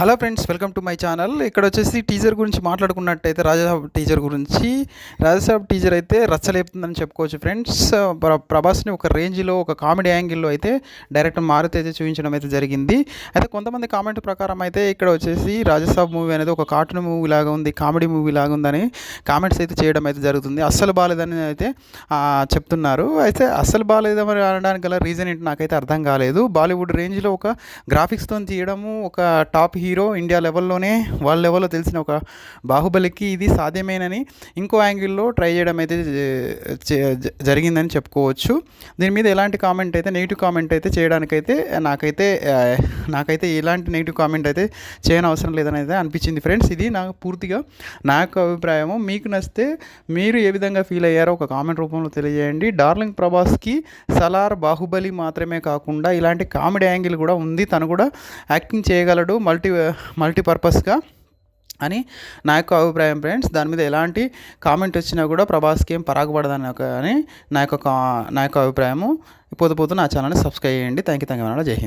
Hello friends welcome to my channel. ఇక్కడ వచ్చేసి teaser గురించి మాట్లాడుకున్నట్టయితే రాజాసాబ్ టీజర్ గురించి. రాజాసాబ్ టీజర్ అయితే రచ్చలేపుతుందని చెప్పుకోవచ్చు ఫ్రెండ్స్. ప్రభాస్ని ఒక రేంజ్లో ఒక కామెడీ యాంగిల్లో అయితే డైరెక్టర్ మారుతి అయితే చూపించడం అయితే జరిగింది. అయితే కొంతమంది కామెంట్ ప్రకారం అయితే ఇక్కడ వచ్చేసి రాజాసాబ్ మూవీ అనేది ఒక కార్టూన్ మూవీ లాగా ఉంది కామెడీ మూవీ లాగా ఉందని కామెంట్స్ అయితే చేయడం అయితే జరుగుతుంది. అస్సలు బాగాలేదని అయితే చెప్తున్నారు. అయితే అస్సలు బాగాలేదని అనడానికి గల రీజన్ ఏంటి నాకైతే అర్థం కాలేదు. బాలీవుడ్ రేంజ్లో ఒక గ్రాఫిక్స్తో తీయడము ఒక టాప్ హీరో హీరో ఇండియా లెవెల్లోనే వాళ్ళ లెవెల్లో తెలిసిన ఒక బాహుబలికి ఇది సాధ్యమేనని ఇంకో యాంగిల్లో ట్రై చేయడం అయితే జరిగిందని చెప్పుకోవచ్చు. దీని మీద ఎలాంటి కామెంట్ అయితే నెగిటివ్ కామెంట్ అయితే చేయడానికైతే నాకైతే నాకైతే ఎలాంటి నెగిటివ్ కామెంట్ అయితే చేయని అవసరం లేదని అయితే అనిపించింది ఫ్రెండ్స్. ఇది నాకు పూర్తిగా నా యొక్క అభిప్రాయము. మీకు నచ్చితే మీరు ఏ విధంగా ఫీల్ అయ్యారో ఒక కామెంట్ రూపంలో తెలియజేయండి. డార్లింగ్ ప్రభాస్కి సలార్ బాహుబలి మాత్రమే కాకుండా ఇలాంటి కామెడీ యాంగిల్ కూడా ఉంది. తను కూడా యాక్టింగ్ చేయగలడు మల్టీ మల్టీపర్పస్గా అని నా యొక్క అభిప్రాయం ఫ్రెండ్స్ దాని మీద ఎలాంటి కామెంట్ వచ్చినా కూడా ప్రభాస్కి ఏం పరాగపడదని ఒక అని నా యొక్క కా- నా యొక్క అభిప్రాయము. పోతూ పోతూ నా ఛానల్ని సబ్స్క్రైబ్ చేయండి. థ్యాంక్ యూ థ్యాంక్ యూ జై హింద్.